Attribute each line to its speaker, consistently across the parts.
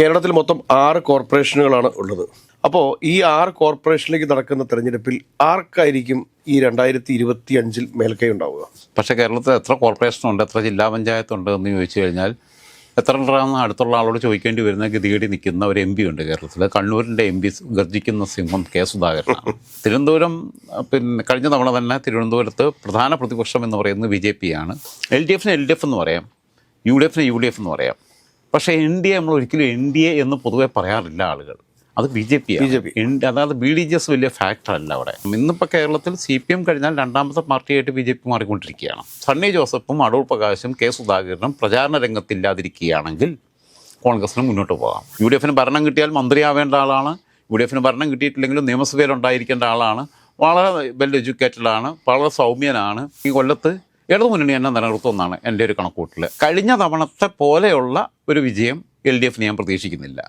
Speaker 1: കേരളത്തിൽ മൊത്തം ആറ് കോർപ്പറേഷനുകളാണ് ഉള്ളത് അപ്പോൾ ഈ ആറ് കോർപ്പറേഷനിലേക്ക് നടക്കുന്ന തെരഞ്ഞെടുപ്പിൽ ആർക്കായിരിക്കും ഈ രണ്ടായിരത്തി ഇരുപത്തി അഞ്ചിൽ മേൽക്കൈ ഉണ്ടാവുക
Speaker 2: പക്ഷേ കേരളത്തിൽ എത്ര കോർപ്പറേഷനുണ്ട് എത്ര ജില്ലാ പഞ്ചായത്തുണ്ട് എന്ന് ചോദിച്ചു കഴിഞ്ഞാൽ എത്ര ഉണ്ടാകുന്ന അടുത്തുള്ള ആളോട് ചോദിക്കേണ്ടി വരുന്ന ഗതികേടി നിൽക്കുന്ന ഒരു എം പി ഉണ്ട് കേരളത്തിൽ കണ്ണൂരിൻ്റെ എം പി ഗർജിക്കുന്ന സിംഹം കെ സുധാകരനാണ് തിരുവനന്തപുരം പിന്നെ കഴിഞ്ഞ തവണ തന്നെ തിരുവനന്തപുരത്ത് പ്രധാന പ്രതിപക്ഷം എന്ന് പറയുന്നത് ബി ജെ ആണ് എൽ ഡി എഫിന് എൽ ഡി എഫ് എന്ന് പറയാം യു ഡി എഫിന് യു ഡി എഫ് എന്ന് പറയാം പക്ഷേ എൻ ഡി എ നമ്മൾ ഒരിക്കലും എൻ ഡി എ എന്ന് പൊതുവെ പറയാറില്ല ആളുകൾ അത് B J P B J P അതായത് ബി ഡി ജി എസ് വലിയ ഫാക്ടറല്ല അല്ല അവിടെ ഇന്നിപ്പോൾ കേരളത്തിൽ സി പി എം കഴിഞ്ഞാൽ രണ്ടാമത്തെ പാർട്ടിയായിട്ട് ബി ജെ പി മാറിക്കൊണ്ടിരിക്കുകയാണ് സണ്ണി ജോസഫും അടൂർ പ്രകാശും കെ സുധാകരനും പ്രചാരണ രംഗത്തില്ലാതിരിക്കുകയാണെങ്കിൽ കോൺഗ്രസിന് മുന്നോട്ട് പോകാം യു ഡി എഫിന് ഭരണം കിട്ടിയാൽ മന്ത്രിയാവേണ്ട ആളാണ് യു ഡി എഫിന് ഭരണം കിട്ടിയിട്ടില്ലെങ്കിലും നിയമസഭയിൽ ഉണ്ടായിരിക്കേണ്ട ആളാണ് വളരെ വെൽ എഡ്യൂക്കേറ്റഡ് ആണ് വളരെ സൗമ്യനാണ് ഈ കൊല്ലത്ത് ഇടതുമുന്നണി തന്നെ നിലനിർത്തുമെന്നാണ് എൻ്റെ ഒരു കണക്കൂട്ടിൽ കഴിഞ്ഞ തവണത്തെ പോലെയുള്ള ഒരു വിജയം എൽ ഡി എഫിന് ഞാൻ പ്രതീക്ഷിക്കുന്നില്ല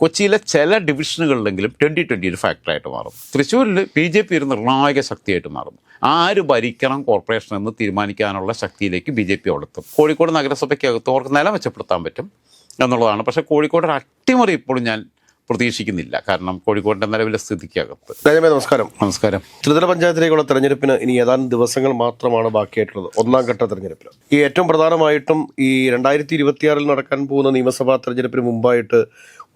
Speaker 2: കൊച്ചിയിലെ ചില ഡിവിഷനുകളിലെങ്കിലും ട്വൻറ്റി ട്വൻറ്റി ഒരു ഫാക്ടറായിട്ട് മാറും തൃശ്ശൂരിൽ ബി ജെ പി ഒരു നിർണായക ശക്തിയായിട്ട് മാറും ആര് ഭരിക്കണം കോർപ്പറേഷൻ എന്ന് തീരുമാനിക്കാനുള്ള ശക്തിയിലേക്ക് ബി ജെ പി അവിടെത്തും കോഴിക്കോട് നഗരസഭയ്ക്കകത്ത് അവർക്ക് നില മെച്ചപ്പെടുത്താൻ പറ്റും എന്നുള്ളതാണ് പക്ഷേ കോഴിക്കോട് അട്ടിമറി ഇപ്പോഴും ഞാൻ പ്രതീക്ഷിക്കുന്നില്ല കാരണം കോഴിക്കോടിന്റെ നിലവിലെ സ്ഥിതിക്കകത്ത് നമസ്കാരം നമസ്കാരം ത്രിതല പഞ്ചായത്തിലേക്കുള്ള തെരഞ്ഞെടുപ്പിന് ഇനി ഏതാനും ദിവസങ്ങൾ മാത്രമാണ് ബാക്കിയായിട്ടുള്ളത് ഒന്നാം ഘട്ട തെരഞ്ഞെടുപ്പിൽ ഈ ഏറ്റവും പ്രധാനമായിട്ടും ഈ രണ്ടായിരത്തി ഇരുപത്തിയാറിൽ നടക്കാൻ പോകുന്ന നിയമസഭാ തെരഞ്ഞെടുപ്പിന് മുമ്പായിട്ട്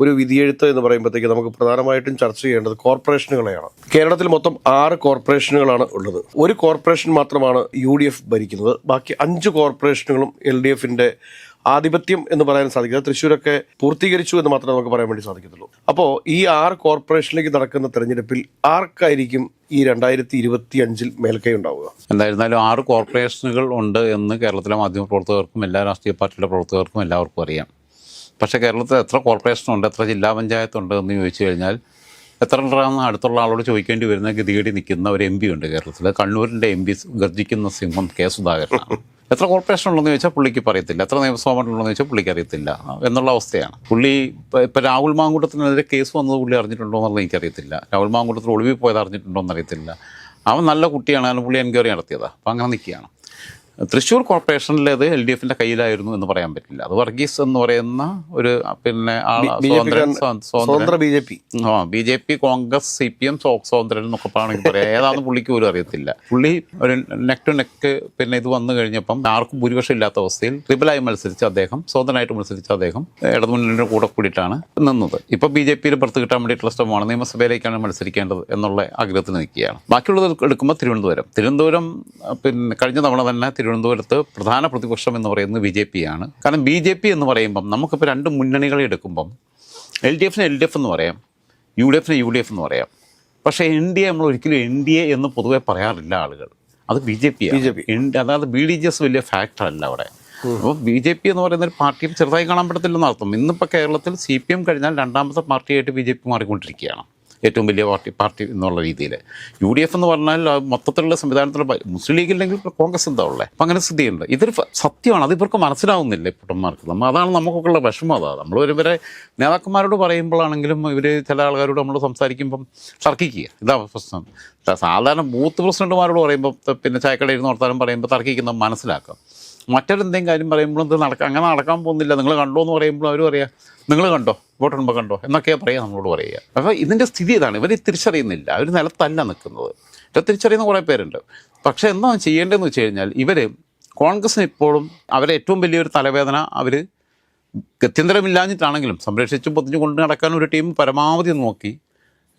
Speaker 2: ഒരു വിധിയെഴുത്ത് എന്ന് പറയുമ്പോഴത്തേക്ക് നമുക്ക് പ്രധാനമായിട്ടും ചർച്ച ചെയ്യേണ്ടത് കോർപ്പറേഷനുകളെയാണ് കേരളത്തിൽ മൊത്തം ആറ് കോർപ്പറേഷനുകളാണ് ഉള്ളത് ഒരു കോർപ്പറേഷൻ മാത്രമാണ് യു ഡി എഫ് ഭരിക്കുന്നത് ബാക്കി അഞ്ച് കോർപ്പറേഷനുകളും എൽ ഡി എഫിന്റെ ആധിപത്യം എന്ന് പറയാൻ സാധിക്കില്ല തൃശ്ശൂരൊക്കെ പൂർത്തീകരിച്ചു എന്ന് മാത്രമേ നമുക്ക് പറയാൻ വേണ്ടി സാധിക്കത്തുള്ളൂ അപ്പോൾ ഈ ആറ് കോർപ്പറേഷനിലേക്ക് നടക്കുന്ന തെരഞ്ഞെടുപ്പിൽ ആർക്കായിരിക്കും ഈ രണ്ടായിരത്തി ഇരുപത്തി അഞ്ചിൽ മേൽക്കൈ ഉണ്ടാവുക എന്തായിരുന്നാലും ആറ് കോർപ്പറേഷനുകൾ ഉണ്ട് എന്ന് കേരളത്തിലെ മാധ്യമപ്രവർത്തകർക്കും എല്ലാ രാഷ്ട്രീയ പാർട്ടിയുടെ പ്രവർത്തകർക്കും എല്ലാവർക്കും അറിയാം പക്ഷേ കേരളത്തിൽ എത്ര കോർപ്പറേഷനുണ്ട് എത്ര ജില്ലാ പഞ്ചായത്തുണ്ട് എന്ന് ചോദിച്ചു കഴിഞ്ഞാൽ എത്ര ഉണ്ടാകുന്ന അടുത്തുള്ള ആളോട് ചോദിക്കേണ്ടി വരുന്ന ഗതികേടി നിൽക്കുന്ന ഒരു എം പി ഉണ്ട് കേരളത്തിൽ കണ്ണൂരിൻ്റെ എം പി ഗർജിക്കുന്ന സിംഹം കെ സുധാകരനാണ് എത്ര കോർപ്പറേഷൻ ഉണ്ടെന്ന് ചോദിച്ചാൽ പുള്ളിക്ക് പറയത്തില്ല എത്ര നിയമസഭ ഉണ്ടെന്ന് ചോദിച്ചാൽ പുള്ളിക്ക് അറിയത്തില്ല എന്നുള്ള അവസ്ഥയാണ് പുള്ളി ഇപ്പം രാഹുൽ മാങ്കൂട്ടത്തിനെതിരെ കേസ് വന്നത് പുള്ളി അറിഞ്ഞിട്ടുണ്ടോ എന്നുള്ളത് എനിക്കറിയത്തില്ല രാഹുൽ മാങ്കൂട്ടത്തിൽ ഒളിവിൽ പോയത് അറിഞ്ഞിട്ടുണ്ടോ എന്നറിയത്തില്ല അവൻ നല്ല കുട്ടിയാണ് അതിന് പുള്ളി എൻക്വയറി നടത്തിയതാണ് അപ്പം അങ്ങനെ നിൽക്കുകയാണ് തൃശ്ശൂർ കോർപ്പറേഷനിലേത് എൽ ഡി എഫിന്റെ കയ്യിലായിരുന്നു എന്ന് പറയാൻ പറ്റില്ല അത് വർഗീസ് എന്ന് പറയുന്ന ഒരു പിന്നെ സ്വതന്ത്ര ബി ജെ പി ആ B J P Congress C P M സ്വതന്ത്രൻ എന്നൊക്കെ ആണെങ്കിൽ പറയാം ഏതാണെന്ന് പുള്ളിക്ക് പോലും അറിയത്തില്ല പുള്ളി ഒരു നെക്ക് ടു നെക്ക് പിന്നെ ഇത് വന്നു കഴിഞ്ഞപ്പം ആർക്കും ഭൂരിപക്ഷം ഇല്ലാത്ത അവസ്ഥയിൽ ട്രിബിളായി മത്സരിച്ച അദ്ദേഹം സ്വതന്ത്രനായിട്ട് മത്സരിച്ച അദ്ദേഹം ഇടതുമുന്നണിയുടെ കൂടെ കൂടിയിട്ടാണ് നിന്നത് ഇപ്പൊ ബി ജെ പിയിൽ പുറത്ത് കിട്ടാൻ വേണ്ടിയിട്ടുള്ള ശ്രമമാണ് നിയമസഭയിലേക്കാണ് മത്സരിക്കേണ്ടത് എന്നുള്ള ആഗ്രഹത്തിൽ നിൽക്കുകയാണ് ബാക്കിയുള്ളത് എടുക്കുമ്പോൾ തിരുവനന്തപുരം തിരുവനന്തപുരം പിന്നെ കഴിഞ്ഞ തവണ തന്നെ തിരുവനന്തപുരത്ത് പ്രധാന പ്രതിപക്ഷം എന്ന് പറയുന്നത് ബി ജെ പി ആണ് കാരണം ബി ജെ പി എന്ന് പറയുമ്പം നമുക്കിപ്പോൾ രണ്ട് മുന്നണികൾ എടുക്കുമ്പം എൽ ഡി എഫിന് എൽ ഡി എഫ് എന്ന് പറയാം യു ഡി എഫിന് യു ഡി എഫ് എന്ന് പറയാം പക്ഷേ എൻ ഡി എ നമ്മൾ ഒരിക്കലും എൻ ഡി എ എന്ന് പൊതുവെ പറയാറില്ല ആളുകൾ അത് B J P B J P അതായത് ബി ഡി ജി എസ് വലിയ ഫാക്ടറല്ല അവിടെ അപ്പോൾ ബി ജെ പി എന്ന് പറയുന്ന ഒരു പാർട്ടിയും ചെറുതായി കാണാൻ പറ്റത്തില്ലെന്ന് അർത്ഥം ഇന്നിപ്പോൾ കേരളത്തിൽ സി പി എം കഴിഞ്ഞാൽ രണ്ടാമത്തെ പാർട്ടിയായിട്ട് ബി ജെ പി മാറിക്കൊണ്ടിരിക്കുകയാണ് ഏറ്റവും വലിയ പാർട്ടി പാർട്ടി എന്നുള്ള രീതിയിൽ യു ഡി എഫ് എന്ന് പറഞ്ഞാൽ മൊത്തത്തിലുള്ള സംവിധാനത്തിലുള്ള മുസ്ലിം ലീഗില്ലെങ്കിൽ കോൺഗ്രസ് എന്താ ഉള്ളത് അപ്പം അങ്ങനെ സ്ഥിതിയുണ്ട് ഇതൊരു സത്യമാണ് അത് ഇവർക്ക് മനസ്സിലാവുന്നില്ല പുട്ടന്മാർക്ക് നമ്മൾ അതാണ് ഉള്ള വിഷമം അതാണ് നമ്മൾ ഒരുവരെ നേതാക്കന്മാരോട് പറയുമ്പോഴാണെങ്കിലും ഇവർ ചില ആൾക്കാരോട് നമ്മൾ സംസാരിക്കുമ്പം തർക്കിക്കുക ഇതാ പ്രശ്നം സാധാരണ ബൂത്ത് പ്രസിഡന്റുമാരോട് പറയുമ്പോൾ പിന്നെ ചായക്കടയിൽ നിന്ന് പറയുമ്പോൾ തർക്കിക്കുന്ന മനസ്സിലാക്കാം മറ്റൊരെന്തെങ്കിലും കാര്യം പറയുമ്പോഴും ഇത് നടക്കാം അങ്ങനെ നടക്കാൻ പോകുന്നില്ല നിങ്ങൾ കണ്ടോ എന്ന് പറയുമ്പോഴും അവർ പറയാം നിങ്ങൾ കണ്ടോ വോട്ടുമ്പോൾ കണ്ടോ എന്നൊക്കെയാ പറയുക നമ്മളോട് പറയുക അപ്പോൾ ഇതിൻ്റെ സ്ഥിതി ഇതാണ് ഇവർ തിരിച്ചറിയുന്നില്ല അവർ നിലത്തല്ല നിൽക്കുന്നത് ഇത് തിരിച്ചറിയുന്ന കുറേ പേരുണ്ട് പക്ഷേ എന്താണ് ചെയ്യേണ്ടതെന്ന് വെച്ച് കഴിഞ്ഞാൽ ഇവർ കോൺഗ്രസ്സിന് ഇപ്പോഴും അവരെ ഏറ്റവും വലിയൊരു തലവേദന അവർ ഗത്യന്തരമില്ലാഞ്ഞിട്ടാണെങ്കിലും സംരക്ഷിച്ചും പൊതിഞ്ഞു കൊണ്ട് നടക്കാൻ ഒരു ടീം പരമാവധി നോക്കി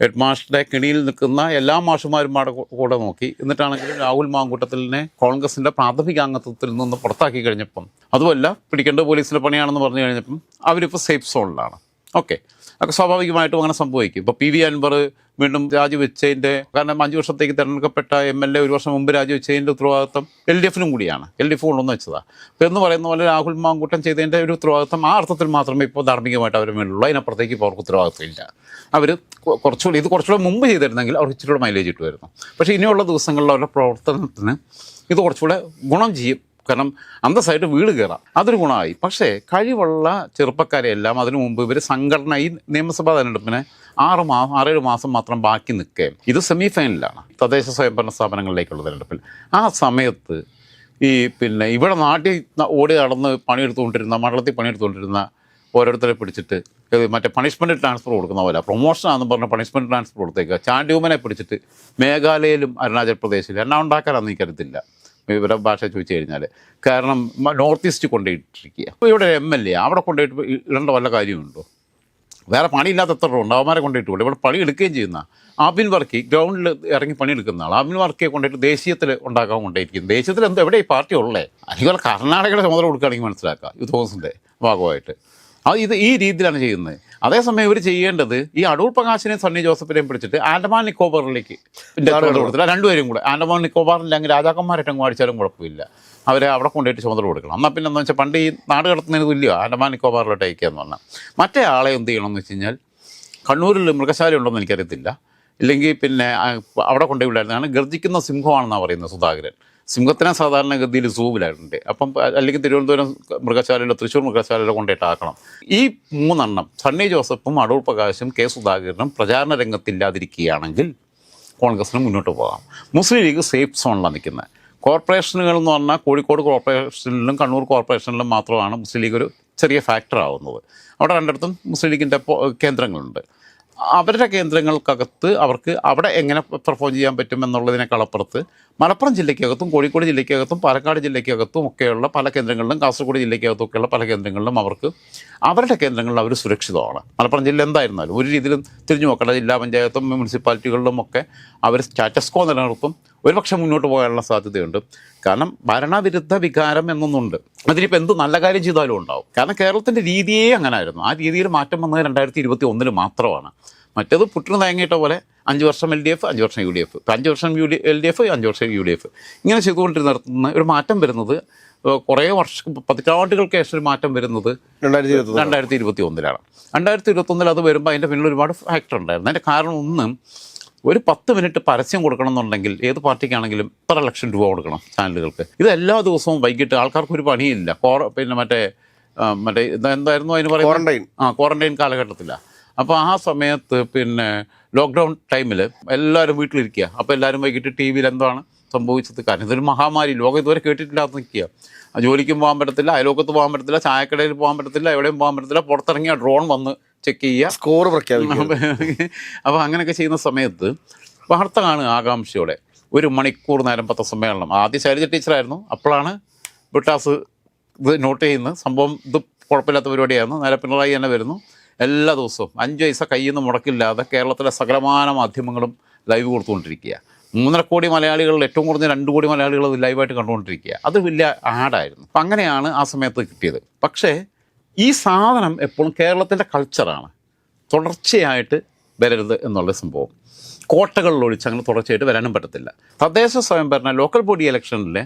Speaker 2: ഹെഡ് മാസ്റ്ററുടെ കിണിയിൽ നിൽക്കുന്ന എല്ലാ മാഷുമാരും കൂടെ നോക്കി എന്നിട്ടാണെങ്കിലും രാഹുൽ മാങ്കൂട്ടത്തിലിനെ കോൺഗ്രസിൻ്റെ പ്രാഥമിക അംഗത്വത്തിൽ നിന്ന് പുറത്താക്കി കഴിഞ്ഞപ്പം അതുമല്ല പിടിക്കേണ്ട പോലീസിൻ്റെ പണിയാണെന്ന് പറഞ്ഞു കഴിഞ്ഞപ്പം അവരിപ്പോൾ സേഫ് സോണിലാണ് ഓക്കെ ഒക്കെ സ്വാഭാവികമായിട്ടും അങ്ങനെ സംഭവിക്കും ഇപ്പോൾ പി വി അൻവർ വീണ്ടും രാജിവെച്ചതിൻ്റെ കാരണം അഞ്ചു വർഷത്തേക്ക് തിരഞ്ഞെടുക്കപ്പെട്ട എം എൽ എ ഒരു വർഷം മുമ്പ് രാജിവെച്ചതിൻ്റെ ഉത്തരവാദിത്വം എൽ ഡി എഫിനും കൂടിയാണ് എൽ ഡി എഫ് കൊണ്ടുവന്ന് വെച്ചതാണ് അപ്പോൾ എന്ന് പറയുന്ന പോലെ രാഹുൽ മാങ്കൂട്ടം ചെയ്തതിൻ്റെ ഒരു ഉത്തരവാദിത്വം ആ അർത്ഥത്തിൽ മാത്രമേ ഇപ്പോൾ ധാർമ്മികമായിട്ട് അവർ വേണ്ടുള്ളൂ അതിനപ്പുറത്തേക്ക് ഇപ്പോൾ അവർക്ക് ഇല്ല അവർ കുറച്ചുകൂടി ഇത് കുറച്ചുകൂടെ മുമ്പ് ചെയ്തിരുന്നെങ്കിൽ അവർക്ക് ഇച്ചിരി മൈലേജ് കിട്ടുമായിരുന്നു പക്ഷേ ഇനിയുള്ള ദിവസങ്ങളിൽ അവരുടെ പ്രവർത്തനത്തിന് ഇത് കുറച്ചുകൂടെ ഗുണം ചെയ്യും കാരണം അന്തസ്സായിട്ട് വീട് കയറാം അതൊരു ഗുണമായി പക്ഷേ കഴിവുള്ള ചെറുപ്പക്കാരെല്ലാം അതിനു മുമ്പ് ഇവർ സംഘടന ഈ നിയമസഭാ തെരഞ്ഞെടുപ്പിന് ആറ് മാസം ആറേഴ് മാസം മാത്രം ബാക്കി നിൽക്കുകയും ഇത് സെമി ഫൈനലാണ് തദ്ദേശ സ്വയംഭരണ സ്ഥാപനങ്ങളിലേക്കുള്ള തെരഞ്ഞെടുപ്പിൽ ആ സമയത്ത് ഈ പിന്നെ ഇവിടെ നാട്ടിൽ ഓടി നടന്ന് പണിയെടുത്തുകൊണ്ടിരുന്ന മണ്ഡലത്തിൽ പണിയെടുത്തുകൊണ്ടിരുന്ന ഓരോരുത്തരെ പിടിച്ചിട്ട് മറ്റേ പണിഷ്മെൻറ്റ് ട്രാൻസ്ഫർ കൊടുക്കുന്ന പോലെ ആണെന്ന് പറഞ്ഞ പണിഷ്മെൻറ്റ് ട്രാൻസ്ഫർ കൊടുത്തേക്കുക ചാൻഡ്യൂമനെ പിടിച്ചിട്ട് മേഘാലയയിലും അരുണാചൽ പ്രദേശിലും എണ്ണ ഉണ്ടാക്കാനൊന്നും എനിക്കരുത്തില്ല ഇവരുടെ ഭാഷ ചോദിച്ചു കഴിഞ്ഞാൽ കാരണം നോർത്ത് ഈസ്റ്റ് കൊണ്ടുപോയിട്ടിരിക്കുക അപ്പോൾ ഇവിടെ എം എൽ എ അവിടെ കൊണ്ടുപോയിട്ട് ഇടേണ്ട വല്ല കാര്യമുണ്ടോ വേറെ പണിയില്ലാത്ത എത്ര ഉണ്ട് അവന്മാരെ കൊണ്ടുപോയിട്ട് ഇവിടെ ഇവിടെ പണി എടുക്കുകയും ചെയ്യുന്ന ആബിൻ വർക്കി ഗ്രൗണ്ടിൽ ഇറങ്ങി പണിയെടുക്കുന്ന ആൾ ആബിൻ വർക്കിയെ കൊണ്ടുപോയിട്ട് ദേശീയത്തിൽ ഉണ്ടാക്കാൻ കൊണ്ടേയിരിക്കും ദേശീയത്തിൽ എന്തോ എവിടെ ഈ പാർട്ടി ഉള്ളേ അല്ലെങ്കിൽ കർണാടകയുടെ ചുമതല കൊടുക്കുകയാണെങ്കിൽ മനസ്സിലാക്കാം യുദ്ധ ഹോസിൻ്റെ ഭാഗമായിട്ട് അത് ഇത് ഈ രീതിയിലാണ് ചെയ്യുന്നത് അതേസമയം ഇവർ ചെയ്യേണ്ടത് ഈ അടൂർ പ്രകാശിനെയും സണ്ണി ജോസഫിനെയും പിടിച്ചിട്ട് ആൻഡമാൻ നിക്കോബാറിലേക്ക് കൊടുത്തില്ല രണ്ടുപേരും കൂടെ ആൻഡമാൻ നിക്കോബാറിൽ അങ്ങ് രാജാക്കന്മാരായിട്ടും വാടിച്ചാലും കുഴപ്പമില്ല അവരെ അവിടെ കൊണ്ടുപോയിട്ട് ചുമതല കൊടുക്കണം എന്നാൽ പിന്നെ എന്താ വെച്ചാൽ പണ്ട് ഈ നാട് കടത്തുന്നതിന് തുല്യമാണ് ആൻഡമാൻ നിക്കോബാറിലോട്ട് അയക്കുക എന്ന് പറഞ്ഞാൽ മറ്റേ ആളെ എന്ത് ചെയ്യണമെന്ന് വെച്ച് കഴിഞ്ഞാൽ കണ്ണൂരിൽ മൃഗശാല എന്ന് എനിക്കറിയത്തില്ല ഇല്ലെങ്കിൽ പിന്നെ അവിടെ കൊണ്ടുപോയി വിടായിരുന്നതാണ് ഗർജിക്കുന്ന സിംഹമാണെന്നാണ് പറയുന്നത് സുധാകരൻ സിംഹത്തിനെ സാധാരണഗതിയിൽ സൂവിലായിട്ടുണ്ട് അപ്പം അല്ലെങ്കിൽ തിരുവനന്തപുരം മൃഗശാലയിലോ തൃശ്ശൂർ മൃഗശാലയിലോ കൊണ്ടിട്ടാക്കണം ഈ മൂന്നെണ്ണം സണ്ണി ജോസഫും അടൂർ പ്രകാശും കെ സുധാകരനും പ്രചാരണ രംഗത്തില്ലാതിരിക്കുകയാണെങ്കിൽ കോൺഗ്രസിന് മുന്നോട്ട് പോകാം മുസ്ലിം ലീഗ് സേഫ് സോണിലാണ് നിൽക്കുന്നത് കോർപ്പറേഷനുകൾ എന്ന് പറഞ്ഞാൽ കോഴിക്കോട് കോർപ്പറേഷനിലും കണ്ണൂർ കോർപ്പറേഷനിലും മാത്രമാണ് മുസ്ലിം ലീഗ് ഒരു ചെറിയ ഫാക്ടർ ആവുന്നത് അവിടെ രണ്ടിടത്തും മുസ്ലിം ലീഗിൻ്റെ കേന്ദ്രങ്ങളുണ്ട് അവരുടെ കേന്ദ്രങ്ങൾക്കകത്ത് അവർക്ക് അവിടെ എങ്ങനെ പെർഫോം ചെയ്യാൻ പറ്റും എന്നുള്ളതിനേക്കാളപ്പുറത്ത് മലപ്പുറം ജില്ലയ്ക്കകത്തും കോഴിക്കോട് ജില്ലയ്ക്കകത്തും പാലക്കാട് ജില്ലയ്ക്കകത്തും ഒക്കെയുള്ള പല കേന്ദ്രങ്ങളിലും കാസർഗോഡ് ജില്ലയ്ക്കകത്തും ഒക്കെയുള്ള പല കേന്ദ്രങ്ങളിലും അവർക്ക് അവരുടെ കേന്ദ്രങ്ങളിൽ അവർ സുരക്ഷിതമാണ് മലപ്പുറം ജില്ല എന്തായിരുന്നാലും ഒരു രീതിയിലും തിരിഞ്ഞു നോക്കേണ്ട ജില്ലാ പഞ്ചായത്തും മുനിസിപ്പാലിറ്റികളിലും ഒക്കെ അവർ സ്റ്റാറ്റസ്കോ നിലനിർത്തും ഒരുപക്ഷെ മുന്നോട്ട് പോകാനുള്ള സാധ്യതയുണ്ട് കാരണം ഭരണവിരുദ്ധ വികാരം എന്നൊന്നുണ്ട് അതിനിപ്പോൾ എന്ത് നല്ല കാര്യം ചെയ്താലും ഉണ്ടാവും കാരണം കേരളത്തിൻ്റെ രീതിയേ ആയിരുന്നു ആ രീതിയിൽ മാറ്റം വന്നത് രണ്ടായിരത്തി ഇരുപത്തി ഒന്നിൽ മാത്രമാണ് മറ്റേത് പുട്ടിന് തേങ്ങയിട്ട പോലെ അഞ്ച് വർഷം എൽ ഡി എഫ് അഞ്ച് വർഷം യു ഡി എഫ് അഞ്ച് വർഷം U D L D F അഞ്ച് വർഷം യു ഡി എഫ് ഇങ്ങനെ ചെയ്തുകൊണ്ടിരുന്ന നടത്തുന്ന ഒരു മാറ്റം വരുന്നത് കുറേ വർഷം പതിറ്റാണ്ടുകൾക്ക് ശേഷം ഒരു മാറ്റം വരുന്നത് രണ്ടായിരത്തി ഇരുപത്തി ഒന്നിലാണ് രണ്ടായിരത്തി ഇരുപത്തി ഒന്നിൽ അത് വരുമ്പോൾ അതിൻ്റെ പിന്നിൽ ഒരുപാട് ഫാക്ടർ ഉണ്ടായിരുന്നു അതിൻ്റെ കാരണം ഒന്ന് ഒരു പത്ത് മിനിറ്റ് പരസ്യം കൊടുക്കണം എന്നുണ്ടെങ്കിൽ ഏത് പാർട്ടിക്കാണെങ്കിലും ഇത്ര ലക്ഷം രൂപ കൊടുക്കണം ചാനലുകൾക്ക് ഇത് എല്ലാ ദിവസവും വൈകിട്ട് ആൾക്കാർക്ക് ഒരു പണിയില്ല പിന്നെ മറ്റേ മറ്റേ എന്തായിരുന്നു അതിന് പറയുന്നത് ക്വാറന്റൈൻ ആ ക്വാറന്റൈൻ കാലഘട്ടത്തിലാണ് അപ്പോൾ ആ സമയത്ത് പിന്നെ ലോക്ക്ഡൗൺ ടൈമിൽ എല്ലാവരും വീട്ടിലിരിക്കുക അപ്പോൾ എല്ലാവരും വൈകിട്ട് ടി വിയിൽ എന്താണ് സംഭവിച്ചത് കാരണം ഇതൊരു മഹാമാരി ലോകം ഇതുവരെ കേട്ടിട്ടില്ലാത്ത നിൽക്കുക ജോലിക്കും പോകാൻ പറ്റത്തില്ല അയലോക്കത്ത് പോകാൻ പറ്റത്തില്ല ചായക്കടയിൽ പോകാൻ പറ്റത്തില്ല എവിടെയും പോകാൻ പറ്റത്തില്ല പുറത്തിറങ്ങിയ ഡ്രോൺ വന്ന് ചെക്ക് ചെയ്യുക സ്കോർ പ്രഖ്യാപിക്കും അപ്പോൾ അങ്ങനെയൊക്കെ ചെയ്യുന്ന സമയത്ത് വാർത്ത കാണുക ആകാംക്ഷയോടെ ഒരു മണിക്കൂർ നേരം സമ്മേളനം ആദ്യം ശൈലജ ടീച്ചറായിരുന്നു അപ്പോഴാണ് ബിട്ടാസ് ഇത് നോട്ട് ചെയ്യുന്നത് സംഭവം ഇത് കുഴപ്പമില്ലാത്ത പരിപാടിയായിരുന്നു നേരെ പിണറായി തന്നെ വരുന്നു എല്ലാ ദിവസവും അഞ്ച് പൈസ കയ്യിൽ നിന്ന് മുടക്കില്ലാതെ കേരളത്തിലെ സകലമാന മാധ്യമങ്ങളും ലൈവ് കൊടുത്തുകൊണ്ടിരിക്കുക മൂന്നര കോടി മലയാളികളിൽ ഏറ്റവും കുറഞ്ഞ രണ്ട് കോടി മലയാളികൾ അത് ലൈവായിട്ട് കണ്ടുകൊണ്ടിരിക്കുക അത് വലിയ ആഡായിരുന്നു അപ്പം അങ്ങനെയാണ് ആ സമയത്ത് കിട്ടിയത് പക്ഷേ ഈ സാധനം എപ്പോഴും കേരളത്തിൻ്റെ കൾച്ചറാണ് തുടർച്ചയായിട്ട് വരരുത് എന്നുള്ള സംഭവം കോട്ടകളിൽ ഒഴിച്ച് അങ്ങനെ തുടർച്ചയായിട്ട് വരാനും പറ്റത്തില്ല തദ്ദേശ സ്വയംഭരണ ലോക്കൽ ബോഡി ഇലക്ഷനിലെ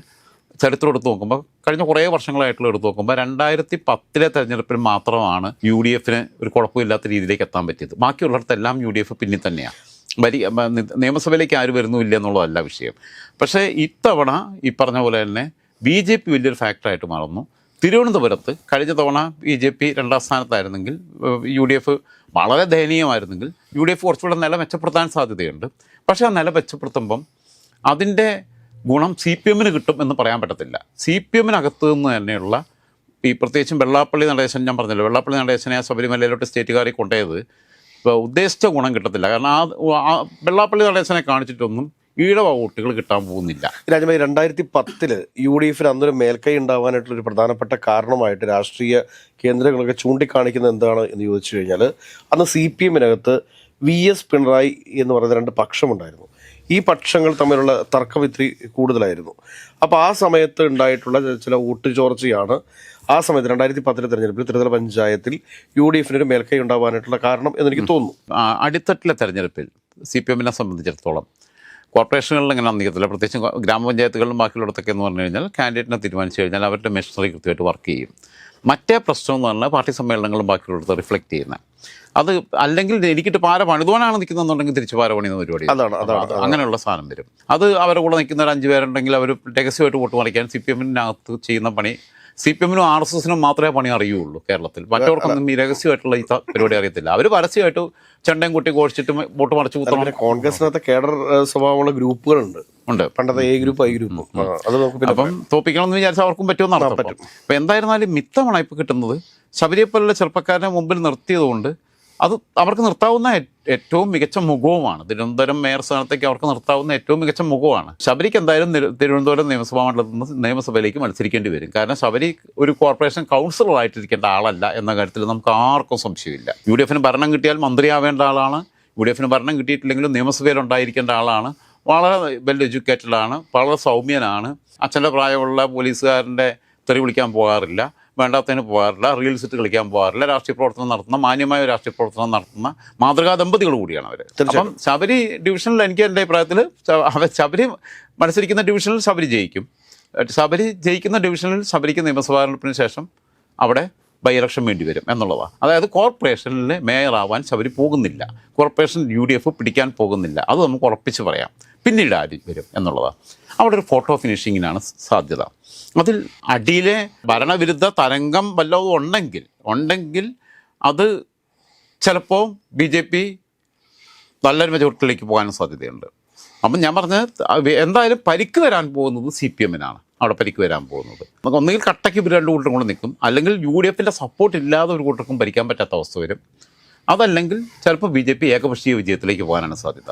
Speaker 2: ചരിത്രം എടുത്ത് നോക്കുമ്പോൾ കഴിഞ്ഞ കുറേ വർഷങ്ങളായിട്ടുള്ള എടുത്തു നോക്കുമ്പോൾ രണ്ടായിരത്തി പത്തിലെ തെരഞ്ഞെടുപ്പിൽ മാത്രമാണ് യു ഡി എഫിന് ഒരു കുഴപ്പമില്ലാത്ത രീതിയിലേക്ക് എത്താൻ പറ്റിയത് ബാക്കിയുള്ളിടത്തെല്ലാം യു ഡി എഫ് പിന്നിൽ തന്നെയാണ് വരി നിയമസഭയിലേക്ക് ആര് വരുന്നുമില്ല എന്നുള്ളതല്ല വിഷയം പക്ഷേ ഇത്തവണ ഈ പറഞ്ഞ പോലെ തന്നെ ബി ജെ പി വലിയൊരു ഫാക്ടറായിട്ട് മാറുന്നു തിരുവനന്തപുരത്ത് കഴിഞ്ഞ തവണ ബി ജെ പി രണ്ടാം സ്ഥാനത്തായിരുന്നെങ്കിൽ യു ഡി എഫ് വളരെ ദയനീയമായിരുന്നെങ്കിൽ യു ഡി എഫ് കുറച്ചുകൂടെ നില മെച്ചപ്പെടുത്താൻ സാധ്യതയുണ്ട് പക്ഷേ ആ നില മെച്ചപ്പെടുത്തുമ്പം അതിൻ്റെ ഗുണം സി പി എമ്മിന് കിട്ടും എന്ന് പറയാൻ പറ്റത്തില്ല സി പി എമ്മിനകത്തു നിന്ന് തന്നെയുള്ള ഈ പ്രത്യേകിച്ചും വെള്ളാപ്പള്ളി നടേശൻ ഞാൻ പറഞ്ഞല്ലോ വെള്ളാപ്പള്ളി നടേശനെ ശബരിമലയിലോട്ട് സ്റ്റേറ്റുകാരെ കൊണ്ടുപോയത് ഇപ്പോൾ ഉദ്ദേശിച്ച ഗുണം കിട്ടത്തില്ല കാരണം ആ വെള്ളാപ്പള്ളി നടേശനെ കാണിച്ചിട്ടൊന്നും ഈഴവ വോട്ടുകൾ കിട്ടാൻ പോകുന്നില്ല രാജ്യമായി രണ്ടായിരത്തി പത്തില് യു ഡി എഫിന് അന്നൊരു മേൽക്കൈ ഉണ്ടാവാനായിട്ടുള്ള ഒരു പ്രധാനപ്പെട്ട കാരണമായിട്ട് രാഷ്ട്രീയ കേന്ദ്രങ്ങളൊക്കെ ചൂണ്ടിക്കാണിക്കുന്നത് എന്താണ് എന്ന് ചോദിച്ചു കഴിഞ്ഞാൽ അന്ന് സി പി എമ്മിനകത്ത് വി എസ് പിണറായി എന്ന് പറയുന്ന രണ്ട് പക്ഷമുണ്ടായിരുന്നു ഈ പക്ഷങ്ങൾ തമ്മിലുള്ള തർക്കവിത്തി കൂടുതലായിരുന്നു അപ്പോൾ ആ സമയത്ത് ഉണ്ടായിട്ടുള്ള ചില വോട്ട് ചോർച്ചയാണ് ആ സമയത്ത് രണ്ടായിരത്തി പത്തിലെ തെരഞ്ഞെടുപ്പിൽ ത്രിതല പഞ്ചായത്തിൽ യു ഡി എഫിന് ഒരു മേൽക്കൈ ഉണ്ടാവാനായിട്ടുള്ള കാരണം എന്നെനിക്ക് തോന്നുന്നു അടിത്തട്ടിലെ തെരഞ്ഞെടുപ്പിൽ സി പി എമ്മിനെ സംബന്ധിച്ചിടത്തോളം കോർപ്പറേഷനുകളിൽ അങ്ങനെ നീക്കത്തില്ല പ്രത്യേകിച്ച് ഗ്രാമപഞ്ചായത്തുകളിലും ബാക്കിയുള്ളിടത്തൊക്കെ എന്ന് പറഞ്ഞു കഴിഞ്ഞാൽ കാൻഡിഡേറ്റിനെ തീരുമാനിച്ചു കഴിഞ്ഞാൽ അവരുടെ മെഷീനറി കൃത്യമായിട്ട് വർക്ക് ചെയ്യും മറ്റേ പ്രശ്നം എന്ന് പറഞ്ഞാൽ പാർട്ടി സമ്മേളനങ്ങളും ബാക്കിയുള്ളിടത്ത് റിഫ്ലക്റ്റ് ചെയ്യുന്ന അത് അല്ലെങ്കിൽ എനിക്കിട്ട് പാര പണിതുവാനാണ് നിൽക്കുന്നതെന്നുണ്ടെങ്കിൽ തിരിച്ച് പാര പണിയുന്ന പരിപാടി അങ്ങനെയുള്ള സാധനം വരും അത് അവരുടെ കൂടെ നിൽക്കുന്ന ഒരു അഞ്ച് പേരുണ്ടെങ്കിൽ അവർ രഹസ്യമായിട്ട് വോട്ട് മറിക്കാൻ സി പി എമ്മിനകത്ത് ചെയ്യുന്ന പണി സി പി എമ്മിനും ആർ എസ് എസിനും മാത്രമേ പണി അറിയുള്ളൂ കേരളത്തിൽ മറ്റവർക്കൊന്നും ഈ രഹസ്യമായിട്ടുള്ള ഈ പരിപാടി അറിയത്തില്ല അവർ പരസ്യമായിട്ട് ചെണ്ടയും കുട്ടി കോഴിച്ചിട്ട് വോട്ട് മറിച്ച് കുത്തണം കോൺഗ്രസിനകത്ത് കേഡർ സ്വഭാവമുള്ള ഗ്രൂപ്പുകളുണ്ട് ഉണ്ട് പണ്ടത്തെ എ ഗ്രൂപ്പ് ഐ ഗ്രൂപ്പ് അപ്പം തോപ്പിക്കണമെന്ന് വിചാരിച്ചാൽ അവർക്കും പറ്റുമെന്നാണ് പറ്റും അപ്പം എന്തായിരുന്നാലും മിത്തമാണ് ഇപ്പോൾ കിട്ടുന്നത് ശബരിയെ ചെറുപ്പക്കാരനെ മുമ്പിൽ നിർത്തിയതുകൊണ്ട് അത് അവർക്ക് നിർത്താവുന്ന ഏറ്റവും മികച്ച മുഖവുമാണ് തിരുവനന്തപുരം മേയർ സ്ഥാനത്തേക്ക് അവർക്ക് നിർത്താവുന്ന ഏറ്റവും മികച്ച മുഖമാണ് ശബരിക്ക് എന്തായാലും തിരുവനന്തപുരം നിയമസഭാ മണ്ഡലത്തിൽ നിന്ന് നിയമസഭയിലേക്ക് മത്സരിക്കേണ്ടി വരും കാരണം ശബരി ഒരു കോർപ്പറേഷൻ കൗൺസിലറായിട്ടിരിക്കേണ്ട ആളല്ല എന്ന കാര്യത്തിൽ നമുക്ക് ആർക്കും സംശയമില്ല യു ഡി എഫിന് ഭരണം കിട്ടിയാൽ മന്ത്രിയാവേണ്ട ആളാണ് യു ഡി എഫിന് ഭരണം കിട്ടിയിട്ടില്ലെങ്കിലും നിയമസഭയിൽ ഉണ്ടായിരിക്കേണ്ട ആളാണ് വളരെ വെൽ എഡ്യൂക്കേറ്റഡ് ആണ് വളരെ സൗമ്യനാണ് അച്ഛൻ്റെ പ്രായമുള്ള പോലീസുകാരൻ്റെ തെറി വിളിക്കാൻ പോകാറില്ല വേണ്ടാത്തതിന് പോകാറില്ല റീൽസ് ഇട്ട് കളിക്കാൻ പോകാറില്ല രാഷ്ട്രീയ പ്രവർത്തനം നടത്തുന്ന മാന്യമായ രാഷ്ട്രീയ പ്രവർത്തനം നടത്തുന്ന മാതൃകാ ദമ്പതികൾ കൂടിയാണ് അവർ അപ്പം ശബരി ഡിവിഷനിൽ എനിക്ക് എൻ്റെ അഭിപ്രായത്തിൽ ശബരി മത്സരിക്കുന്ന ഡിവിഷനിൽ ശബരി ജയിക്കും ശബരി ജയിക്കുന്ന ഡിവിഷനിൽ ശബരിക്ക് നിയമസഭാ തെരഞ്ഞെടുപ്പിന് ശേഷം അവിടെ ബൈ ഇലക്ഷൻ വേണ്ടി വരും എന്നുള്ളതാണ് അതായത് കോർപ്പറേഷനിൽ മേയറാവാൻ ശബരി പോകുന്നില്ല കോർപ്പറേഷൻ യു ഡി എഫ് പിടിക്കാൻ പോകുന്നില്ല അത് നമുക്ക് ഉറപ്പിച്ച് പറയാം പിന്നീട് ആര് വരും എന്നുള്ളതാണ് അവിടെ ഒരു ഫോട്ടോ ഫിനിഷിങ്ങിനാണ് സാധ്യത അതിൽ അടിയിലെ ഭരണവിരുദ്ധ തരംഗം വല്ലതും ഉണ്ടെങ്കിൽ ഉണ്ടെങ്കിൽ അത് ചിലപ്പോൾ ബി ജെ പി നല്ലൊരു മെജോറിറ്റിയിലേക്ക് പോകാനും സാധ്യതയുണ്ട് അപ്പം ഞാൻ പറഞ്ഞത് എന്തായാലും പരിക്ക് വരാൻ പോകുന്നത് സി പി എമ്മിനാണ് അവിടെ പരിക്ക് വരാൻ പോകുന്നത് നമുക്ക് ഒന്നുകിൽ കട്ടയ്ക്ക് ഇവർ രണ്ട് കൂട്ടം കൂടെ നിൽക്കും അല്ലെങ്കിൽ യു ഡി എഫിൻ്റെ സപ്പോർട്ട് ഇല്ലാതെ ഒരു കൂട്ടർക്കും ഭരിക്കാൻ പറ്റാത്ത അവസ്ഥ വരും അതല്ലെങ്കിൽ ചിലപ്പോൾ ബി ജെ പി ഏകപക്ഷീയ വിജയത്തിലേക്ക് പോകാനാണ് സാധ്യത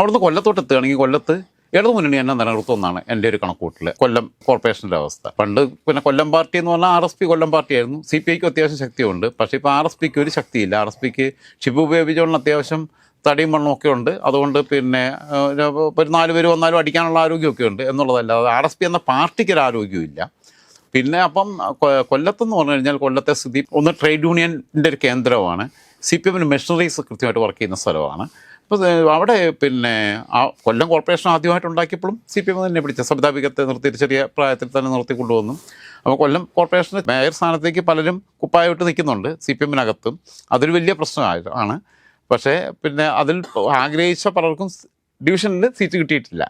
Speaker 2: അവിടുന്ന് കൊല്ലത്തോട്ട് എത്തുകയാണെങ്കിൽ കൊല്ലത്ത് ഇടതു മുന്നണി തന്നെ നിലനിർത്തുമെന്നാണ് എൻ്റെ ഒരു കണക്കൂട്ടിൽ കൊല്ലം കോർപ്പറേഷൻ്റെ അവസ്ഥ പണ്ട് പിന്നെ കൊല്ലം പാർട്ടി എന്ന് പറഞ്ഞാൽ ആർ എസ് പി കൊല്ലം പാർട്ടിയായിരുന്നു സി പി ഐക്ക് അത്യാവശ്യം ശക്തിയുണ്ട് പക്ഷേ ഇപ്പോൾ ആർ എസ് പിക്ക് ഒരു ശക്തിയില്ല ആർ എസ് പിക്ക് ഷിബു ഉപയോഗിച്ചുകൊണ്ട് അത്യാവശ്യം തടിയും മണ്ണുമൊക്കെ ഉണ്ട് അതുകൊണ്ട് പിന്നെ ഒരു നാല് പേര് വന്നാലും അടിക്കാനുള്ള ആരോഗ്യമൊക്കെ ഉണ്ട് എന്നുള്ളതല്ലാതെ ആർ എസ് പി എന്ന പാർട്ടിക്ക് ഒരു ആരോഗ്യമില്ല പിന്നെ അപ്പം കൊല്ലത്തെന്ന് പറഞ്ഞു കഴിഞ്ഞാൽ കൊല്ലത്തെ സ്ഥിതി ഒന്ന് ട്രേഡ് യൂണിയൻ്റെ ഒരു കേന്ദ്രമാണ് സി പി എമ്മിന് മെഷീനറീസ് കൃത്യമായിട്ട് വർക്ക് ചെയ്യുന്ന സ്ഥലമാണ് ഇപ്പോൾ അവിടെ പിന്നെ ആ കൊല്ലം കോർപ്പറേഷൻ ആദ്യമായിട്ട് ഉണ്ടാക്കിയപ്പോഴും സി പി എം തന്നെ പിടിച്ച സബിതാപികത്തെ നിർത്തി ചെറിയ പ്രായത്തിൽ തന്നെ കൊണ്ടുവന്നു അപ്പോൾ കൊല്ലം കോർപ്പറേഷൻ്റെ മേയർ സ്ഥാനത്തേക്ക് പലരും കുപ്പായമിട്ട് നിൽക്കുന്നുണ്ട് സി പി എമ്മിനകത്തും അതൊരു വലിയ പ്രശ്നമാണ് പക്ഷേ പിന്നെ അതിൽ ആഗ്രഹിച്ച പലർക്കും ഡിവിഷനിൽ സീറ്റ് കിട്ടിയിട്ടില്ല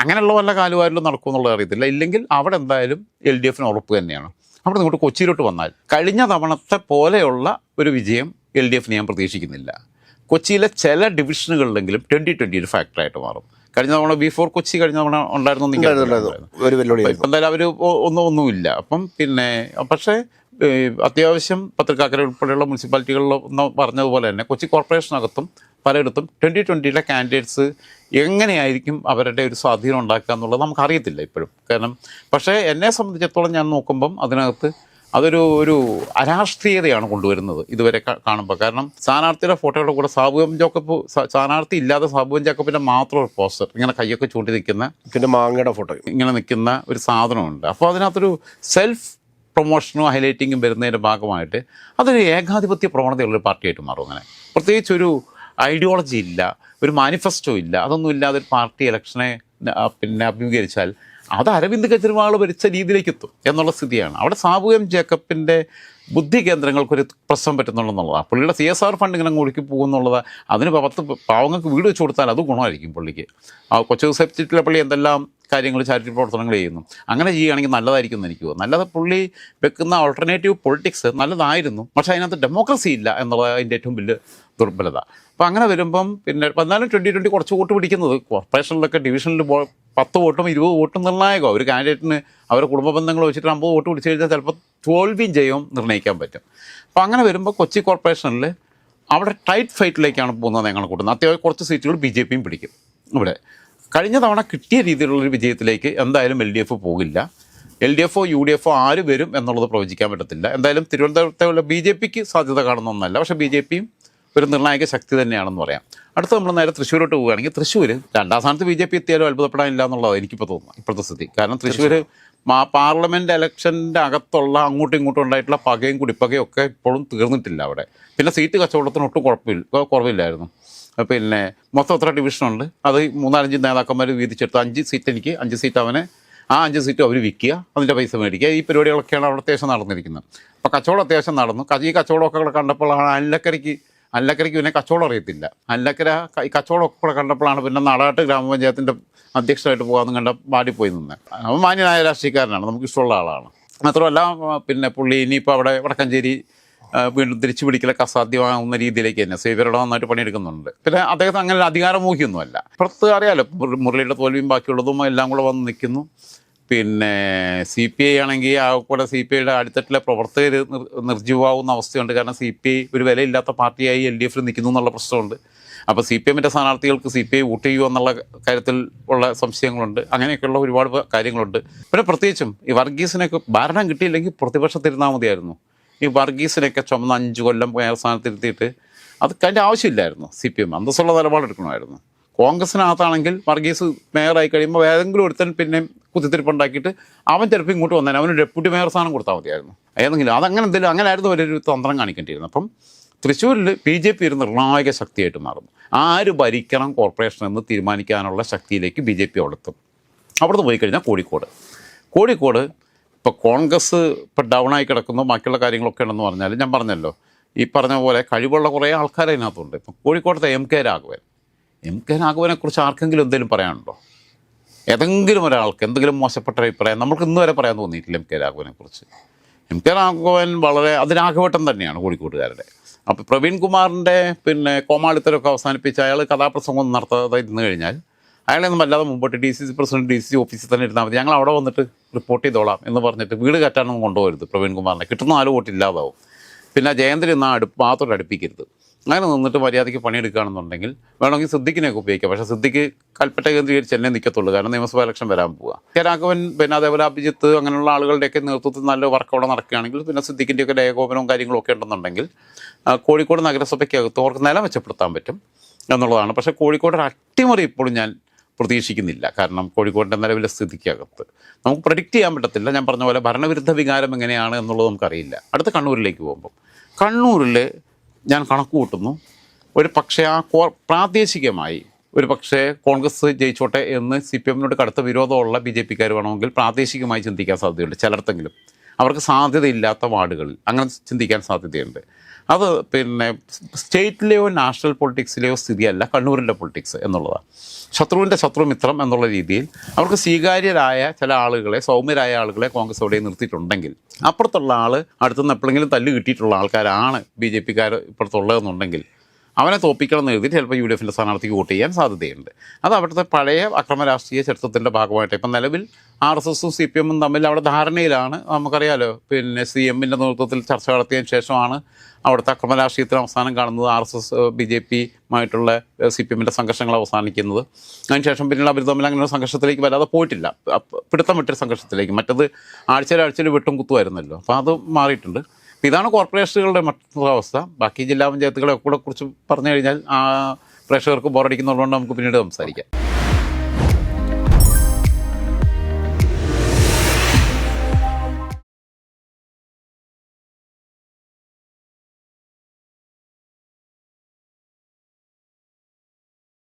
Speaker 2: അങ്ങനെയുള്ള വല്ല കാലുവാരിലും നടക്കുമെന്നുള്ളത് അറിയത്തില്ല ഇല്ലെങ്കിൽ അവിടെ എന്തായാലും എൽ ഡി എഫിന് ഉറപ്പ് തന്നെയാണ് അവിടെ ഇങ്ങോട്ട് കൊച്ചിയിലോട്ട് വന്നാൽ കഴിഞ്ഞ തവണത്തെ പോലെയുള്ള ഒരു വിജയം എൽ ഡി എഫിന് ഞാൻ പ്രതീക്ഷിക്കുന്നില്ല കൊച്ചിയിലെ ചില ഡിവിഷനുകളിലെങ്കിലും ട്വന്റി ട്വന്റി ഒരു ഫാക്ടറായിട്ട് മാറും കഴിഞ്ഞ തവണ ബിഫോർ കൊച്ചി കഴിഞ്ഞ തവണ ഉണ്ടായിരുന്നു എന്തായാലും അവർ ഒന്നും ഒന്നുമില്ല അപ്പം പിന്നെ പക്ഷേ അത്യാവശ്യം പത്രക്കാക്കര ഉൾപ്പെടെയുള്ള മുനിസിപ്പാലിറ്റികളിൽ ഒന്ന് പറഞ്ഞതുപോലെ തന്നെ കൊച്ചി കോർപ്പറേഷനകത്തും പലയിടത്തും ട്വന്റി ട്വന്റിയിലെ കാൻഡിഡേറ്റ്സ് എങ്ങനെയായിരിക്കും അവരുടെ ഒരു സ്വാധീനം ഉണ്ടാക്കുക എന്നുള്ളത് നമുക്കറിയത്തില്ല ഇപ്പോഴും കാരണം പക്ഷേ എന്നെ സംബന്ധിച്ചിടത്തോളം ഞാൻ നോക്കുമ്പം അതിനകത്ത് അതൊരു ഒരു അരാഷ്ട്രീയതയാണ് കൊണ്ടുവരുന്നത് ഇതുവരെ കാണുമ്പോൾ കാരണം സ്ഥാനാർത്ഥിയുടെ ഫോട്ടോയുടെ കൂടെ സാബുവം ജോക്കപ്പ് സ്ഥാനാർത്ഥി ഇല്ലാതെ സാബുവം ജോക്കപ്പിൻ്റെ മാത്രം ഒരു പോസ്റ്റർ ഇങ്ങനെ കയ്യൊക്കെ ചൂണ്ടി നിൽക്കുന്ന പിന്നെ മാങ്ങയുടെ ഫോട്ടോ ഇങ്ങനെ നിൽക്കുന്ന ഒരു സാധനമുണ്ട് അപ്പോൾ അതിനകത്തൊരു സെൽഫ് പ്രൊമോഷനും ഹൈലൈറ്റിങ്ങും വരുന്നതിൻ്റെ ഭാഗമായിട്ട് അതൊരു ഏകാധിപത്യ പ്രവണതയുള്ളൊരു പാർട്ടിയായിട്ട് മാറും അങ്ങനെ ഒരു ഐഡിയോളജി ഇല്ല ഒരു മാനിഫെസ്റ്റോ ഇല്ല അതൊന്നും ഇല്ലാതെ ഒരു പാർട്ടി ഇലക്ഷനെ പിന്നെ അഭിമുഖീകരിച്ചാൽ അത് അരവിന്ദ് കെജ്രിവാൾ ഭരിച്ച രീതിയിലേക്ക് എത്തും എന്നുള്ള സ്ഥിതിയാണ് അവിടെ സാബു എം ജേക്കബിൻ്റെ ബുദ്ധി കേന്ദ്രങ്ങൾക്കൊരു പ്രശ്നം പറ്റുന്നുള്ളതാണ് പുള്ളിയുടെ സി എസ് ആർ ഫണ്ട് ഇങ്ങനെ ഒഴുക്കി പോകുന്നുള്ളത് അതിന് പത്ത് പാവങ്ങൾക്ക് വീട് വെച്ച് കൊടുത്താൽ അത് ഗുണമായിരിക്കും പുള്ളിക്ക് ആ കൊച്ചു സെപ്റ്റിറ്റിലെ പള്ളി എന്തെല്ലാം കാര്യങ്ങൾ ചാരിറ്റി പ്രവർത്തനങ്ങൾ ചെയ്യുന്നു അങ്ങനെ ചെയ്യുകയാണെങ്കിൽ നല്ലതായിരിക്കും എന്ന് എനിക്ക് തോന്നുന്നു നല്ലത് പുള്ളി വെക്കുന്ന ഓൾട്ടർനേറ്റീവ് പൊളിറ്റിക്സ് നല്ലതായിരുന്നു പക്ഷേ അതിനകത്ത് ഡെമോക്രസി ഇല്ല എന്നുള്ളത് അതിൻ്റെ ഏറ്റവും വലിയ ദുർബലത അപ്പോൾ അങ്ങനെ വരുമ്പം പിന്നെ എന്നാലും ട്വൻറ്റി ട്വൻറ്റി കുറച്ച് വോട്ട് പിടിക്കുന്നത് കോർപ്പറേഷനിലൊക്കെ ഡിവിഷനിൽ പത്ത് വോട്ടും ഇരുപത് വോട്ടും നിർണായകമാണ് ഒരു കാൻഡിഡേറ്റിന് അവരുടെ കുടുംബ ബന്ധങ്ങൾ വെച്ചിട്ട് അമ്പത് വോട്ട് പിടിച്ചു കഴിഞ്ഞാൽ ചിലപ്പോൾ തോൽവിയും ജയവും നിർണ്ണയിക്കാൻ പറ്റും അപ്പോൾ അങ്ങനെ വരുമ്പോൾ കൊച്ചി കോർപ്പറേഷനിൽ അവിടെ ടൈറ്റ് ഫൈറ്റിലേക്കാണ് പോകുന്നത് ഞങ്ങൾ കൂട്ടുന്നത് അത്യാവശ്യം കുറച്ച് സീറ്റുകൾ ബി ജെ പിയും പിടിക്കും ഇവിടെ കഴിഞ്ഞ തവണ കിട്ടിയ രീതിയിലുള്ളൊരു വിജയത്തിലേക്ക് എന്തായാലും എൽ ഡി എഫ് പോകില്ല എൽ ഡി എഫോ യു ഡി എഫോ ആര് വരും എന്നുള്ളത് പ്രവചിക്കാൻ പറ്റത്തില്ല എന്തായാലും തിരുവനന്തപുരത്തെ ബി ജെ പിക്ക് സാധ്യത കാണുന്ന ഒന്നല്ല പക്ഷെ ബി ജെ പിയും ഒരു നിർണായക ശക്തി തന്നെയാണെന്ന് പറയാം അടുത്ത നമ്മൾ നേരെ തൃശ്ശൂരോട്ട് പോവുകയാണെങ്കിൽ തൃശ്ശൂർ രണ്ടാം സ്ഥാനത്ത് ബി ജെ പി എത്തിയാലും അത്ഭുതപ്പെടാനില്ല എന്നുള്ളതാണ് എനിക്കിപ്പോൾ തോന്നുന്നു ഇപ്പോഴത്തെ സ്ഥിതി കാരണം തൃശ്ശൂർ പാർലമെൻറ്റ് ഇലക്ഷൻ്റെ അകത്തുള്ള അങ്ങോട്ടും ഇങ്ങോട്ടും ഉണ്ടായിട്ടുള്ള പകയും കുടിപ്പകയും ഒക്കെ ഇപ്പോഴും തീർന്നിട്ടില്ല അവിടെ പിന്നെ സീറ്റ് കച്ചവടത്തിന് ഒട്ടും കുഴപ്പമില്ല കുറവില്ലായിരുന്നു പിന്നെ മൊത്തം എത്ര ഡിവിഷനുണ്ട് അത് മൂന്നാലഞ്ച് നേതാക്കന്മാർ വീതിച്ചെടുത്ത് അഞ്ച് സീറ്റ് എനിക്ക് അഞ്ച് സീറ്റ് അവനെ ആ അഞ്ച് സീറ്റ് അവർ വിൽക്കുക അതിൻ്റെ പൈസ മേടിക്കുക ഈ പരിപാടികളൊക്കെയാണ് അവിടെ അത്യാവശ്യം നടന്നിരിക്കുന്നത് അപ്പോൾ കച്ചവടം അത്യാവശ്യം നടന്നു ഈ കച്ചവടമൊക്കെ കൂടെ കണ്ടപ്പോഴാണ് അല്ലക്കരയ്ക്ക് അല്ലക്കരയ്ക്ക് പിന്നെ കച്ചവടം അറിയത്തില്ല അല്ലക്കര ഈ കച്ചവടമൊക്കെ കൂടെ കണ്ടപ്പോഴാണ് പിന്നെ നാടാട്ട് ഗ്രാമപഞ്ചായത്തിൻ്റെ അധ്യക്ഷനായിട്ട് പോകാമെന്ന് കണ്ട പോയി നിന്ന് അവൻ മാന്യനായ രാഷ്ട്രീയക്കാരനാണ് നമുക്ക് ഇഷ്ടമുള്ള ആളാണ് മാത്രമല്ല പിന്നെ പുള്ളി ഇനിയിപ്പോൾ അവിടെ വടക്കഞ്ചേരി വീണ്ടും തിരിച്ചു പിടിക്കലൊക്കെ അസാധ്യമാകുന്ന രീതിയിലേക്ക് തന്നെ സേവ്യറുടെ നന്നായിട്ട് പണിയെടുക്കുന്നുണ്ട് പിന്നെ അദ്ദേഹം അങ്ങനെ അധികാരമോഹിയൊന്നുമല്ല പുറത്ത് അറിയാലോ മുരളിയുടെ തോൽവിയും ബാക്കിയുള്ളതും എല്ലാം കൂടെ വന്ന് നിൽക്കുന്നു പിന്നെ സി പി ഐ ആണെങ്കിൽ ആ കൂടെ സി പി ഐയുടെ അടിത്തട്ടിലെ പ്രവർത്തകർ നിർജ്ജീവമാകുന്ന അവസ്ഥയുണ്ട് കാരണം സി പി ഐ ഒരു വിലയില്ലാത്ത പാർട്ടിയായി എൽ ഡി എഫിൽ നിൽക്കുന്നു എന്നുള്ള പ്രശ്നമുണ്ട് അപ്പോൾ സി പി എമ്മിൻ്റെ സ്ഥാനാർത്ഥികൾക്ക് സി പി ഐ വോട്ട് ചെയ്യുമോ എന്നുള്ള കാര്യത്തിൽ ഉള്ള സംശയങ്ങളുണ്ട് അങ്ങനെയൊക്കെയുള്ള ഒരുപാട് കാര്യങ്ങളുണ്ട് പിന്നെ പ്രത്യേകിച്ചും ഈ വർഗീസിനൊക്കെ ഭരണം കിട്ടിയില്ലെങ്കിൽ പ്രതിപക്ഷത്തിരുന്നാൽ മതിയായിരുന്നു ഈ വർഗീസിനെയൊക്കെ ചുമന്ന അഞ്ച് കൊല്ലം സ്ഥാനത്തിരുത്തിയിട്ട് അത് അതിൻ്റെ ആവശ്യമില്ലായിരുന്നു സി പി എം അന്തസ്സുള്ള നിലപാടെടുക്കണമായിരുന്നു കോൺഗ്രസിനകത്താണെങ്കിൽ വർഗീസ് മേയറായി കഴിയുമ്പോൾ ഏതെങ്കിലും ഒരുത്തൻ പിന്നെ കുത്തിത്തിരിപ്പുണ്ടാക്കിയിട്ട് അവൻ ചിലപ്പോൾ ഇങ്ങോട്ട് വന്നേനെ അവന് ഡെപ്യൂട്ടി മേയർ സ്ഥാനം കൊടുത്താൽ മതിയായിരുന്നു ഏതെങ്കിലും അതങ്ങനെ എന്തെങ്കിലും അങ്ങനെ ആയിരുന്നു ഒരു തന്ത്രം കാണിക്കേണ്ടിയിരുന്നു അപ്പം തൃശ്ശൂരിൽ ബി ജെ പി ഒരു നിർണായക ശക്തിയായിട്ട് മാറുന്നു ആര് ഭരിക്കണം കോർപ്പറേഷൻ എന്ന് തീരുമാനിക്കാനുള്ള ശക്തിയിലേക്ക് ബി ജെ പി അവിടെത്തും അവിടുന്ന് പോയി കഴിഞ്ഞാൽ കോഴിക്കോട് കോഴിക്കോട് ഇപ്പോൾ കോൺഗ്രസ് ഇപ്പോൾ ആയി കിടക്കുന്നു ബാക്കിയുള്ള കാര്യങ്ങളൊക്കെ ഉണ്ടെന്ന് പറഞ്ഞാൽ ഞാൻ പറഞ്ഞല്ലോ ഈ പറഞ്ഞ പോലെ കഴിവുള്ള കുറേ ആൾക്കാർ അതിനകത്തുണ്ട് ഇപ്പം കോഴിക്കോട്ടത്തെ M K Raghavan M K രാഘവനെക്കുറിച്ച് ആർക്കെങ്കിലും എന്തെങ്കിലും പറയാനുണ്ടോ ഏതെങ്കിലും ഒരാൾക്ക് എന്തെങ്കിലും മോശപ്പെട്ട അഭിപ്രായം നമുക്ക് ഇന്ന് വരെ പറയാൻ തോന്നിയിട്ടില്ല എം കെ രാഘവനെക്കുറിച്ച് എം കെ രാഘവൻ വളരെ അത് രാഘവട്ടം തന്നെയാണ് കോഴിക്കോട്ടുകാരുടെ അപ്പോൾ പ്രവീൺ കുമാറിൻ്റെ പിന്നെ കോമാളിത്തരമൊക്കെ അവസാനിപ്പിച്ച് അയാൾ കഥാപ്രസംഗം നടത്താതെ ഇന്ന് കഴിഞ്ഞാൽ അയാളൊന്നും അല്ലാതെ മുമ്പോട്ട് D C C president D C C ഓഫീസിൽ തന്നെ ഇരുന്നാൽ മതി ഞങ്ങൾ അവിടെ വന്നിട്ട് റിപ്പോർട്ട് ചെയ്തോളാം എന്ന് പറഞ്ഞിട്ട് വീട് കറ്റാനൊന്നും കൊണ്ടുപോകരുത് പ്രവീൺകുമാറിനെ കിട്ടുന്ന നാല് വോട്ട് ഇല്ലാതാവും പിന്നെ ജയന്തൻ ഇന്ന് അടുപ്പ് മാത്രം അടുപ്പിക്കരുത് അങ്ങനെ നിന്നിട്ട് മര്യാദയ്ക്ക് പണിയെടുക്കുകയാണെന്നുണ്ടെങ്കിൽ വേണമെങ്കിൽ സിദ്ദിഖിനെയൊക്കെ ഉപയോഗിക്കാം പക്ഷേ സിദ്ദിഖ് കൽപ്പറ്റ കേന്ദ്രീകരിച്ച് എന്നെ നിൽക്കത്തുള്ളൂ കാരണം നിയമസഭാ ഇലക്ഷൻ വരാൻ പോവുക രാഘവൻ പിന്നെ അതേപോലെ അഭിജിത്ത് അങ്ങനെയുള്ള ആളുകളുടെയൊക്കെ നേതൃത്വത്തിൽ നല്ല വർക്ക് അവിടെ നടക്കുകയാണെങ്കിൽ പിന്നെ ഏകോപനവും കാര്യങ്ങളും കാര്യങ്ങളൊക്കെ ഉണ്ടെന്നുണ്ടെങ്കിൽ കോഴിക്കോട് നഗരസഭയ്ക്കകത്ത് അവർക്ക് നില മെച്ചപ്പെടുത്താൻ പറ്റും എന്നുള്ളതാണ് പക്ഷേ കോഴിക്കോട് അട്ടിമറി ഇപ്പോഴും ഞാൻ പ്രതീക്ഷിക്കുന്നില്ല കാരണം കോഴിക്കോടിൻ്റെ നിലവിലെ സ്ഥിതിക്കകത്ത് നമുക്ക് പ്രഡിക്റ്റ് ചെയ്യാൻ പറ്റത്തില്ല ഞാൻ പറഞ്ഞ പോലെ ഭരണവിരുദ്ധ വികാരം എങ്ങനെയാണ് എന്നുള്ളത് നമുക്കറിയില്ല അടുത്ത കണ്ണൂരിലേക്ക് പോകുമ്പം കണ്ണൂരിൽ ഞാൻ കണക്ക് കൂട്ടുന്നു ഒരു പക്ഷേ ആ കോ പ്രാദേശികമായി ഒരു പക്ഷേ കോൺഗ്രസ് ജയിച്ചോട്ടെ എന്ന് സി പി എമ്മിനോട് കടുത്ത വിരോധമുള്ള ബി ജെ പിക്കാർ വേണമെങ്കിൽ പ്രാദേശികമായി ചിന്തിക്കാൻ സാധ്യതയുണ്ട് ചിലർത്തെങ്കിലും അവർക്ക് സാധ്യതയില്ലാത്ത വാർഡുകളിൽ അങ്ങനെ ചിന്തിക്കാൻ സാധ്യതയുണ്ട് അത് പിന്നെ സ്റ്റേറ്റിലെയോ നാഷണൽ പൊളിറ്റിക്സിലെയോ സ്ഥിതിയല്ല കണ്ണൂരിൻ്റെ പൊളിറ്റിക്സ് എന്നുള്ളതാണ് ശത്രുവിൻ്റെ ശത്രു എന്നുള്ള രീതിയിൽ അവർക്ക് സ്വീകാര്യരായ ചില ആളുകളെ സൗമ്യരായ ആളുകളെ കോൺഗ്രസ് അവിടെ നിർത്തിയിട്ടുണ്ടെങ്കിൽ അപ്പുറത്തുള്ള ആൾ അടുത്തുനിന്ന് എപ്പോഴെങ്കിലും തല്ലു കിട്ടിയിട്ടുള്ള ആൾക്കാരാണ് ബി ജെ പിക്കാർ ഇപ്പുറത്തുള്ളതെന്നുണ്ടെങ്കിൽ അവനെ തോപ്പിക്കണം എന്ന് എഴുതിയിട്ട് ചിലപ്പോൾ യു ഡി എഫിൻ്റെ സ്ഥാനാർത്ഥിക്ക് വോട്ട് ചെയ്യാൻ സാധ്യതയുണ്ട് അത് അവിടുത്തെ പഴയ അക്രമ രാഷ്ട്രീയ ചരിത്രത്തിൻ്റെ ഭാഗമായിട്ട് ഇപ്പം നിലവിൽ ആർ എസ് എസും സി പി എമ്മും തമ്മിൽ അവിടെ ധാരണയിലാണ് നമുക്കറിയാലോ പിന്നെ സി എമ്മിൻ്റെ നേതൃത്വത്തിൽ ചർച്ച നടത്തിയതിന് ശേഷമാണ് അവിടുത്തെ അക്രമ രാഷ്ട്രീയത്തിന് അവസാനം കാണുന്നത് R S S B J പിയുമായിട്ടുള്ള സി പി എമ്മിൻ്റെ സംഘർഷങ്ങൾ അവസാനിക്കുന്നത് അതിനുശേഷം പിന്നീട് അവർ തമ്മിൽ അങ്ങനെ ഒരു സംഘർഷത്തിലേക്ക് വരാതെ പോയിട്ടില്ല പിടുത്തം വിട്ടൊരു സംഘർഷത്തിലേക്ക് മറ്റത് ആഴ്ചയിലാഴ്ചയിൽ വിട്ടും കുത്തുമായിരുന്നല്ലോ അപ്പോൾ അത് മാറിയിട്ടുണ്ട് അപ്പോൾ ഇതാണ് കോർപ്പറേഷനുകളുടെ മറ്റൊരു അവസ്ഥ ബാക്കി ജില്ലാ പഞ്ചായത്തുകളെ കൂടെ കുറിച്ച് പറഞ്ഞു കഴിഞ്ഞാൽ ആ പ്രേക്ഷകർക്ക് ബോറടിക്കുന്നതുകൊണ്ട് നമുക്ക് പിന്നീട് സംസാരിക്കാം